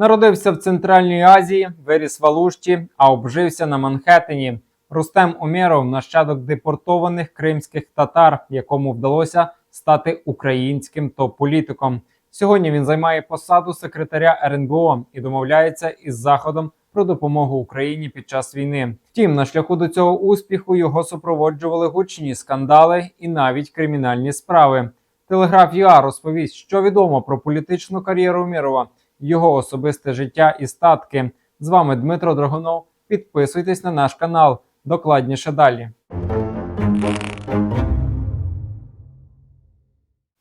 Народився в Центральній Азії, виріс в Алушті, а обжився на Манхеттені. Рустем Умєров – нащадок депортованих кримських татар, якому вдалося стати українським топ-політиком. Сьогодні він займає посаду секретаря РНБО і домовляється із Заходом про допомогу Україні під час війни. Втім, на шляху до цього успіху його супроводжували гучні скандали і навіть кримінальні справи. Телеграф ЮА розповість, що відомо про політичну кар'єру Умєрова, його особисте життя і статки. З вами Дмитро Драгунов. Підписуйтесь на наш канал. Докладніше далі.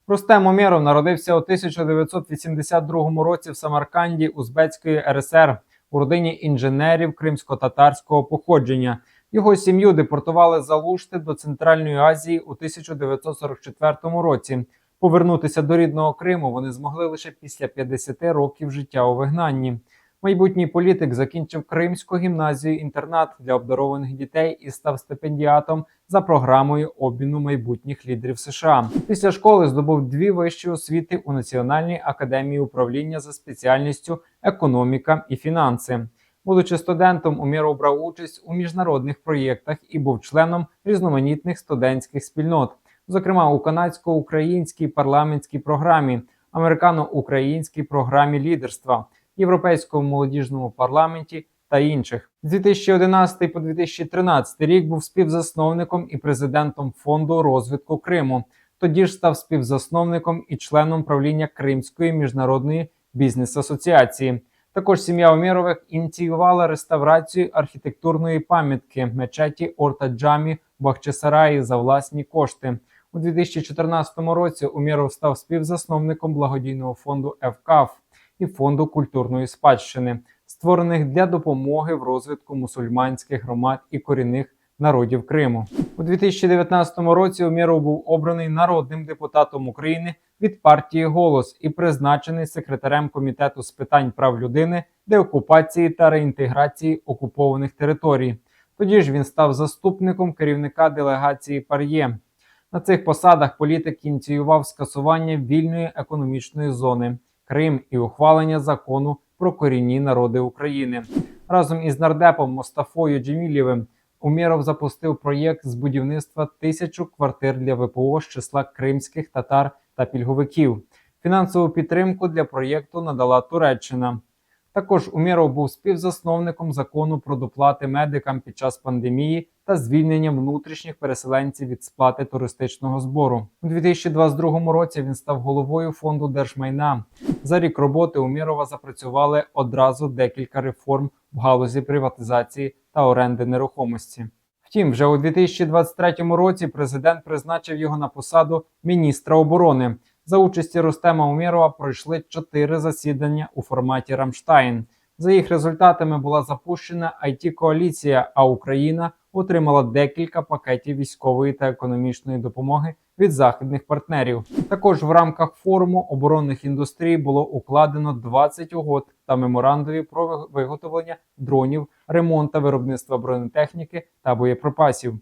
Рустем Умєров народився у 1982 році в Самарканді Узбецької РСР у родині інженерів кримсько-татарського походження. Його сім'ю депортували з Алушти до Центральної Азії у 1944 році. Повернутися до рідного Криму вони змогли лише після 50 років життя у вигнанні. Майбутній політик закінчив Кримську гімназію інтернат для обдарованих дітей і став стипендіатом за програмою обміну майбутніх лідерів США. Після школи здобув дві вищі освіти у Національній академії управління за спеціальністю економіка і фінанси. Будучи студентом, Умєров брав участь у міжнародних проєктах і був членом різноманітних студентських спільнот, зокрема у канадсько-українській парламентській програмі, американо-українській програмі лідерства, європейському молодіжному парламенті та інших. З 2011 по 2013 рік був співзасновником і президентом фонду розвитку Криму. Тоді ж став співзасновником і членом правління Кримської міжнародної бізнес-асоціації. Також сім'я Омєрових ініціювала реставрацію архітектурної пам'ятки мечеті Ортаджамі в Бахчисараї за власні кошти. У 2014 році Умєров став співзасновником благодійного фонду ЕВКАФ і фонду культурної спадщини, створених для допомоги в розвитку мусульманських громад і корінних народів Криму. У 2019 році Умєров був обраний народним депутатом України від партії Голос і призначений секретарем комітету з питань прав людини, деокупації та реінтеграції окупованих територій. Тоді ж він став заступником керівника делегації Пар'є. На цих посадах політик ініціював скасування вільної економічної зони Крим і ухвалення закону про корінні народи України. Разом із нардепом Мостафою Джемілєвим Умєров запустив проєкт з будівництва тисячу квартир для ВПО з числа кримських татар та пільговиків. Фінансову підтримку для проєкту надала Туреччина. Також Умєров був співзасновником закону про доплати медикам під час пандемії та звільнення внутрішніх переселенців від сплати туристичного збору. У 2022 році він став головою фонду держмайна. За рік роботи Умєрова запрацювали одразу декілька реформ в галузі приватизації та оренди нерухомості. Втім, вже у 2023 році президент призначив його на посаду міністра оборони. За участі Рустема Умєрова пройшли чотири засідання у форматі Рамштайн. За їх результатами була запущена it коаліція а Україна отримала декілька пакетів військової та економічної допомоги від західних партнерів. Також в рамках форуму оборонних індустрій було укладено 20 угод та меморандумів про виготовлення дронів, ремонт та виробництва бронетехніки та боєприпасів.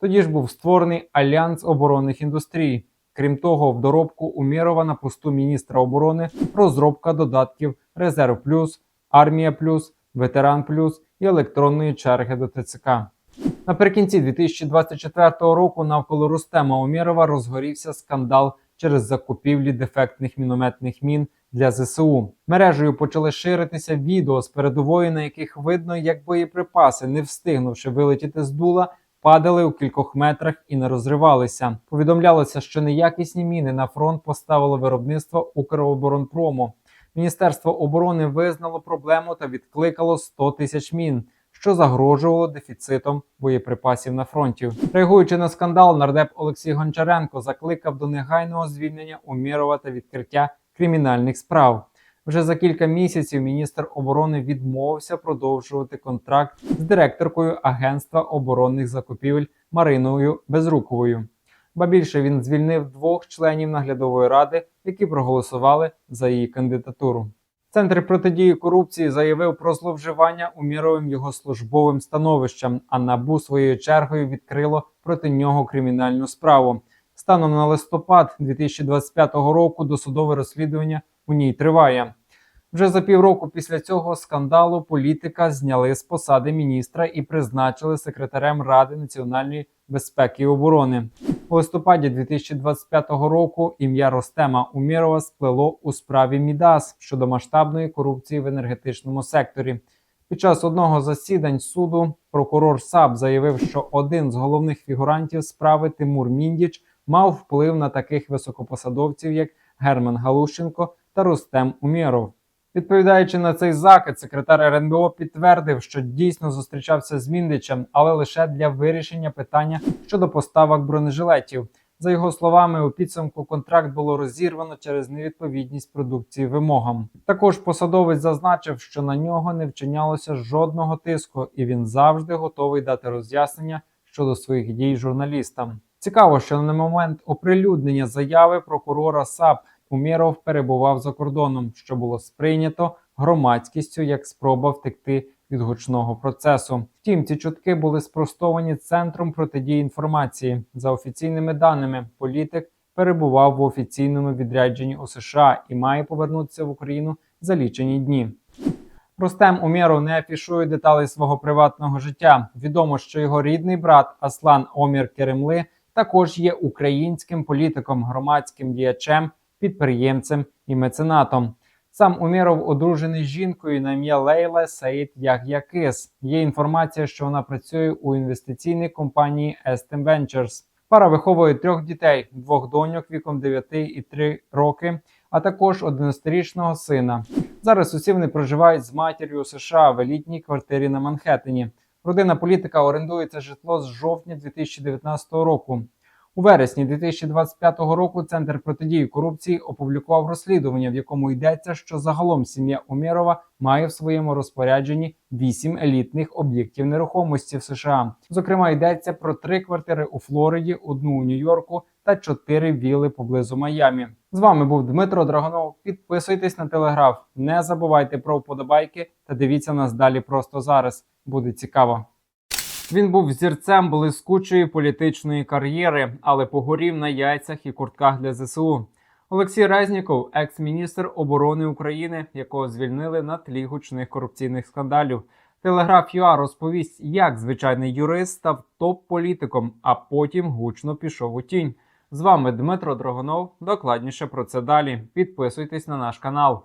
Тоді ж був створений альянс оборонних індустрій. Крім того, в доробку Умєрова на посту міністра оборони розробка додатків Резерв Плюс, Армія Плюс, Ветеран Плюс і електронної черги до ТЦК. Наприкінці 2024 року навколо Рустема Умєрова розгорівся скандал через закупівлі дефектних мінометних мін для ЗСУ. Мережею почали ширитися відео з передової, на яких видно, як боєприпаси, не встигнувши вилетіти з дула, падали у кількох метрах і не розривалися. Повідомлялося, що неякісні міни на фронт поставило виробництво Укроборонпрому. Міністерство оборони визнало проблему та відкликало 100 тисяч мін, що загрожувало дефіцитом боєприпасів на фронті. Реагуючи на скандал, нардеп Олексій Гончаренко закликав до негайного звільнення Умєрова та відкриття кримінальних справ. Вже за кілька місяців міністр оборони відмовився продовжувати контракт з директоркою Агентства оборонних закупівель Мариною Безруковою. Ба більше він звільнив двох членів наглядової ради, які проголосували за її кандидатуру. Центр протидії корупції заявив про зловживання Уміровим його службовим становищем, а набу своєю чергою відкрило проти нього кримінальну справу. Станом на листопад 2025 року досудове розслідування у ній триває. Вже за півроку після цього скандалу політика зняли з посади міністра і призначили секретарем Ради національної безпеки і оборони. У листопаді 2025 року ім'я Ростема Умірова сплело у справі Мідас щодо масштабної корупції в енергетичному секторі. Під час одного засідань суду прокурор САП заявив, що один з головних фігурантів справи Тимур Міндіч мав вплив на таких високопосадовців, як Герман Галущенко та Рустем Умєров. Відповідаючи на цей закид, секретар РНБО підтвердив, що дійсно зустрічався з Міндичем, але лише для вирішення питання щодо поставок бронежилетів. За його словами, у підсумку контракт було розірвано через невідповідність продукції вимогам. Також посадовець зазначив, що на нього не вчинялося жодного тиску, і він завжди готовий дати роз'яснення щодо своїх дій журналістам. Цікаво, що на момент оприлюднення заяви прокурора САП Умєров перебував за кордоном, що було сприйнято громадськістю як спроба втекти від гучного процесу. Втім, ці чутки були спростовані центром протидії інформації. За офіційними даними, політик перебував в офіційному відрядженні у США і має повернутися в Україну за лічені дні. Рустем Умєров не афішує деталей свого приватного життя. Відомо, що його рідний брат Аслан Омір Керемли також є українським політиком, громадським діячем, підприємцем і меценатом. Сам Уміров одружений з жінкою на ім'я Лейла Саїд Яг'якис. Є інформація, що вона працює у інвестиційній компанії Estem Ventures. Пара виховує трьох дітей: двох доньок віком 9 і 3 роки, а також 11-річного сина. Зараз усі вони проживають з матір'ю у США в елітній квартирі на Манхеттені. Родина політика орендує це житло з жовтня 2019 року. У вересні 2025 року Центр протидії корупції опублікував розслідування, в якому йдеться, що загалом сім'я Умєрова має в своєму розпорядженні вісім елітних об'єктів нерухомості в США. Зокрема, йдеться про три квартири у Флориді, одну у Нью-Йорку та чотири віли поблизу Майамі. З вами був Дмитро Драгонов. Підписуйтесь на телеграф, не забувайте про вподобайки та дивіться нас далі просто зараз. Буде цікаво. Він був зірцем блискучої політичної кар'єри, але погорів на яйцях і куртках для ЗСУ. Олексій Резніков, екс-міністр оборони України, якого звільнили на тлі гучних корупційних скандалів. Телеграф ЮА розповість, як звичайний юрист став топ-політиком, а потім гучно пішов у тінь. З вами Дмитро Драгонов. Докладніше про це далі. Підписуйтесь на наш канал.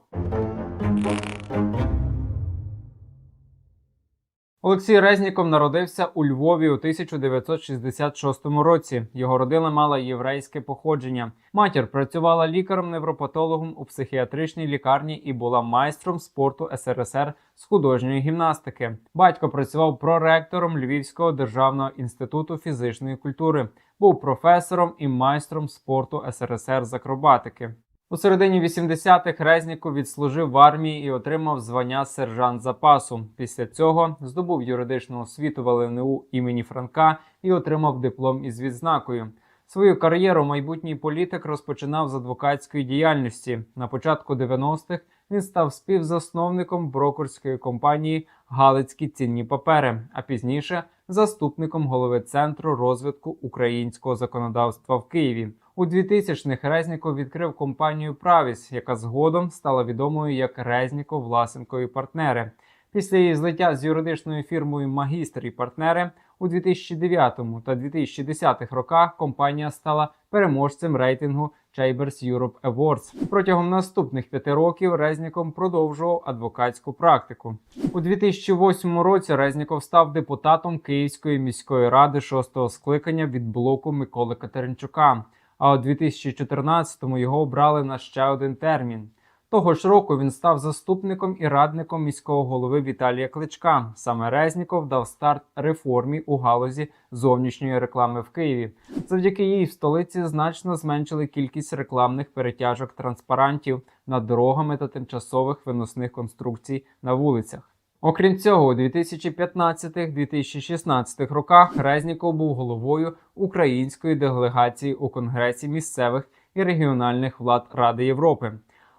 Олексій Резніков народився у Львові у 1966 році. Його родина мала єврейське походження. Матір працювала лікарем-невропатологом у психіатричній лікарні і була майстром спорту СРСР з художньої гімнастики. Батько працював проректором Львівського державного інституту фізичної культури, був професором і майстром спорту СРСР з акробатики. У середині 80-х Резніков відслужив в армії і отримав звання сержант запасу. Після цього здобув юридичну освіту в ЛНУ імені Франка і отримав диплом із відзнакою. Свою кар'єру майбутній політик розпочинав з адвокатської діяльності. На початку 90-х він став співзасновником брокерської компанії Галицькі цінні папери, а пізніше заступником голови центру розвитку українського законодавства в Києві. У 2000-х Резніков відкрив компанію Правіс, яка згодом стала відомою як Резніков, Власенко і партнери. Після її злиття з юридичною фірмою Магістр і партнери у 2009 та 2010 роках компанія стала переможцем рейтингу Chambers Europe Awards. Протягом наступних п'яти років Резніков продовжував адвокатську практику. У 2008 році Резніков став депутатом Київської міської ради шостого скликання від блоку Миколи Катеринчука. А у 2014-му його обрали на ще один термін. Того ж року він став заступником і радником міського голови Віталія Кличка. Саме Резніков дав старт реформі у галузі зовнішньої реклами в Києві. Завдяки їй в столиці значно зменшили кількість рекламних перетяжок транспарантів над дорогами та тимчасових виносних конструкцій на вулицях. Окрім цього, у 2015-2016 роках Резніков був головою української делегації у Конгресі місцевих і регіональних влад Ради Європи.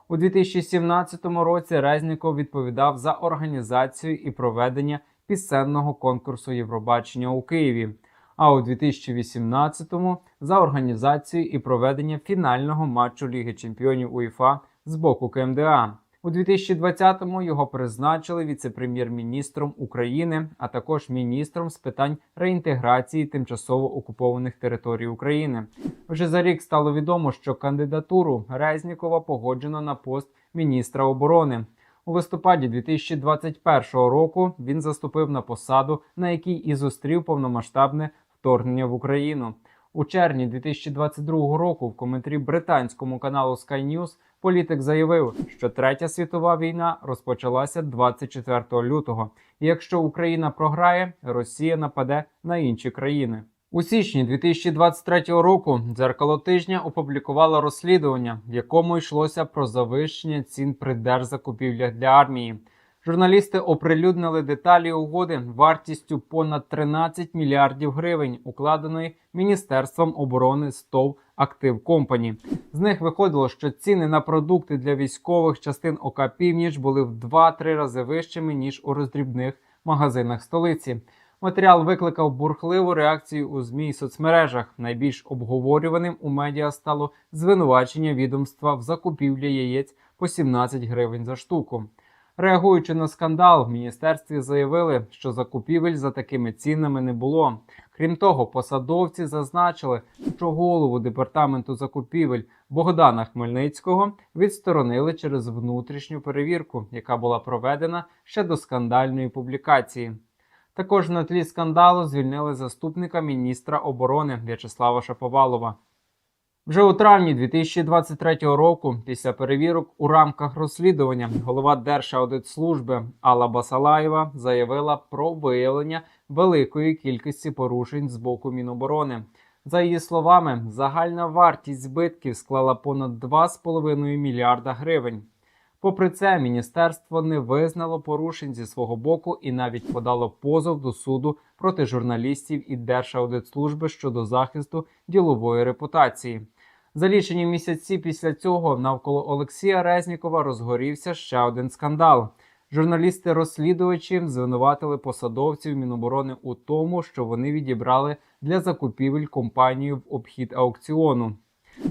У 2017 році Резніков відповідав за організацію і проведення пісенного конкурсу Євробачення у Києві. А у 2018-му за організацію і проведення фінального матчу Ліги Чемпіонів УЄФА з боку КМДА. У 2020-му його призначили віце-прем'єр-міністром України, а також міністром з питань реінтеграції тимчасово окупованих територій України. Вже за рік стало відомо, що кандидатуру Резнікова погоджено на пост міністра оборони. У листопаді 2021 року він заступив на посаду, на якій і зустрів повномасштабне вторгнення в Україну. У червні 2022 року в коментарі британському каналу Sky News політик заявив, що третя світова війна розпочалася 24 лютого, і якщо Україна програє, Росія нападе на інші країни. У січні 2023 року дзеркало тижня опублікувало розслідування, в якому йшлося про завищення цін при держзакупівлях для армії. Журналісти оприлюднили деталі угоди вартістю понад 13 мільярдів гривень, укладеної Міністерством оборони СТОВ Актив Компані. З них виходило, що ціни на продукти для військових частин ОК Північ були в 2-3 рази вищими ніж у роздрібних магазинах столиці. Матеріал викликав бурхливу реакцію у змі і соцмережах. Найбільш обговорюваним у медіа стало звинувачення відомства в закупівлі яєць по 17 гривень за штуку. Реагуючи на скандал, в міністерстві заявили, що закупівель за такими цінами не було. Крім того, посадовці зазначили, що голову департаменту закупівель Богдана Хмельницького відсторонили через внутрішню перевірку, яка була проведена ще до скандальної публікації. Також на тлі скандалу звільнили заступника міністра оборони В'ячеслава Шаповалова. Вже у травні 2023 року, після перевірок у рамках розслідування, голова Держаудитслужби Алла Басалаєва заявила про виявлення великої кількості порушень з боку Міноборони. За її словами, загальна вартість збитків склала понад 2,5 мільярда гривень. Попри це, міністерство не визнало порушень зі свого боку і навіть подало позов до суду проти журналістів і Держаудитслужби щодо захисту ділової репутації. За лічені місяці після цього навколо Олексія Резнікова розгорівся ще один скандал. Журналісти-розслідувачі звинуватили посадовців Міноборони у тому, що вони відібрали для закупівель компанію в обхід аукціону.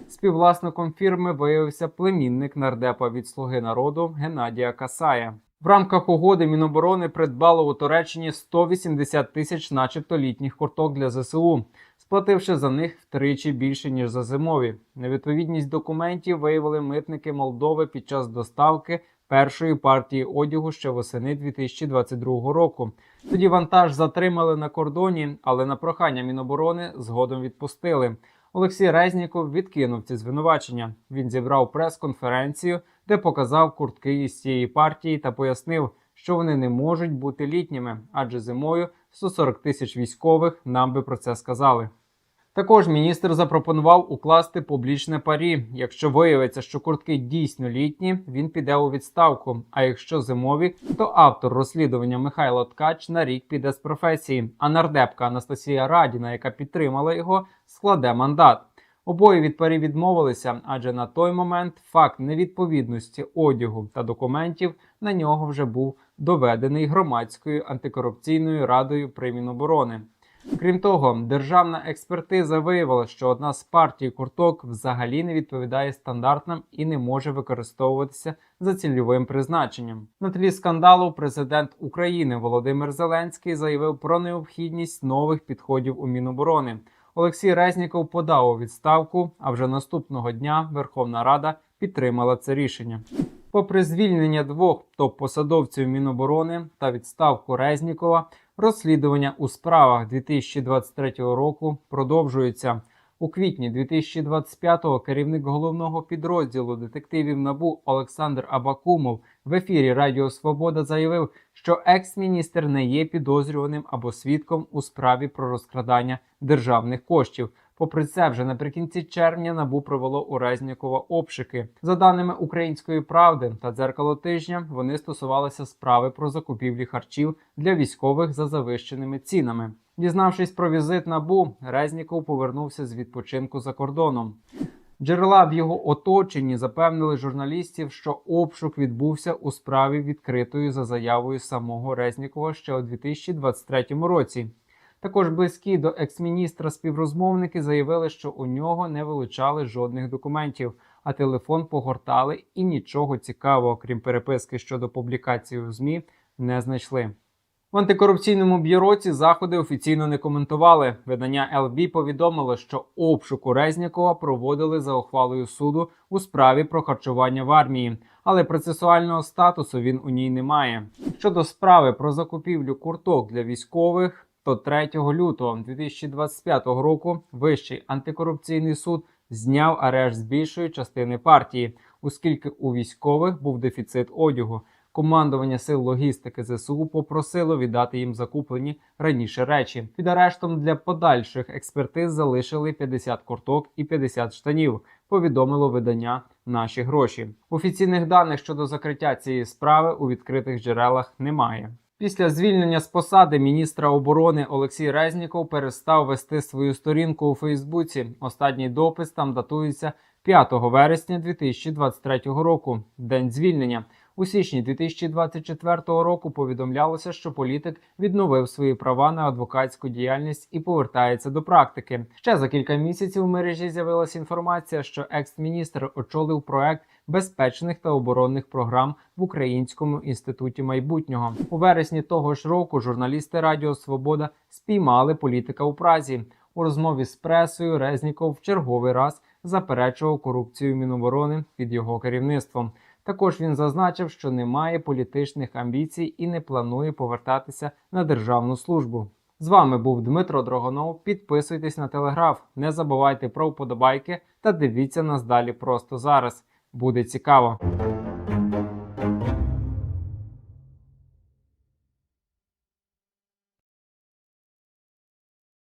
Співвласником фірми виявився племінник нардепа від Слуги народу Геннадія Касая. В рамках угоди Міноборони придбало у Туреччині 180 тисяч, начебто літніх курток для ЗСУ, сплативши за них втричі більше ніж за зимові. Невідповідність документів виявили митники Молдови під час доставки першої партії одягу ще восени 2022 року. Тоді вантаж затримали на кордоні, але на прохання Міноборони згодом відпустили. Олексій Резніков відкинув ці звинувачення. Він зібрав прес-конференцію, де показав куртки із цієї партії та пояснив, що вони не можуть бути літніми, адже зимою 140 тисяч військових нам би про це сказали. Також міністр запропонував укласти публічне парі. Якщо виявиться, що куртки дійсно літні, він піде у відставку. А якщо зимові, то автор розслідування Михайло Ткач на рік піде з професії. А нардепка Анастасія Радіна, яка підтримала його, складе мандат. Обоє від парі відмовилися, адже на той момент факт невідповідності одягу та документів на нього вже був доведений громадською антикорупційною радою при Міноборони. Крім того, державна експертиза виявила, що одна з партій курток взагалі не відповідає стандартам і не може використовуватися за цільовим призначенням. На тлі скандалу президент України Володимир Зеленський заявив про необхідність нових підходів у Міноборони. Олексій Резніков подав у відставку. А вже наступного дня Верховна Рада підтримала це рішення. Попри звільнення двох топ-посадовців Міноборони та відставку Резнікова, розслідування у справах 2023 року продовжується. У квітні 2025-го керівник головного підрозділу детективів НАБУ Олександр Абакумов в ефірі Радіо Свобода заявив, що екс-міністр не є підозрюваним або свідком у справі про розкрадання державних коштів. Попри це, вже наприкінці червня набу провело у Резнікова обшуки. За даними української правди та дзеркало тижня, вони стосувалися справи про закупівлі харчів для військових за завищеними цінами. Дізнавшись про візит набу, Резніков повернувся з відпочинку за кордоном. Джерела в його оточенні запевнили журналістів, що обшук відбувся у справі відкритою за заявою самого Резнікова ще у 2023 році. Також близькі до екс-міністра співрозмовники заявили, що у нього не вилучали жодних документів, а телефон погортали і нічого цікавого, крім переписки щодо публікації у ЗМІ, не знайшли. В антикорупційному бюро ці заходи офіційно не коментували. Видання ЛБ повідомило, що обшук у Резнікова проводили за ухвалою суду у справі про харчування в армії, але процесуального статусу він у ній не має. Щодо справи про закупівлю курток для військових, то 3 лютого 2025 року Вищий антикорупційний суд зняв арешт з більшої частини партії, оскільки у військових був дефіцит одягу. Командування сил логістики ЗСУ попросило віддати їм закуплені раніше речі. Під арештом для подальших експертиз залишили 50 курток і 50 штанів. Повідомило видання наші гроші. Офіційних даних щодо закриття цієї справи у відкритих джерелах немає. Після звільнення з посади міністра оборони Олексій Резніков перестав вести свою сторінку у Фейсбуці. Останній допис там датується 5 вересня 2023 року, день звільнення. У січні 2024 року повідомлялося, що політик відновив свої права на адвокатську діяльність і повертається до практики. Ще за кілька місяців у мережі з'явилася інформація, що екс-міністр очолив проект безпечних та оборонних програм в Українському інституті майбутнього. У вересні того ж року журналісти Радіо Свобода спіймали політика у Празі. У розмові з пресою Резніков в черговий раз заперечував корупцію Міноборони під його керівництвом. Також він зазначив, що не має політичних амбіцій і не планує повертатися на державну службу. З вами був Дмитро Дрогонов. Підписуйтесь на телеграф, не забувайте про вподобайки та дивіться нас далі просто зараз. Буде цікаво.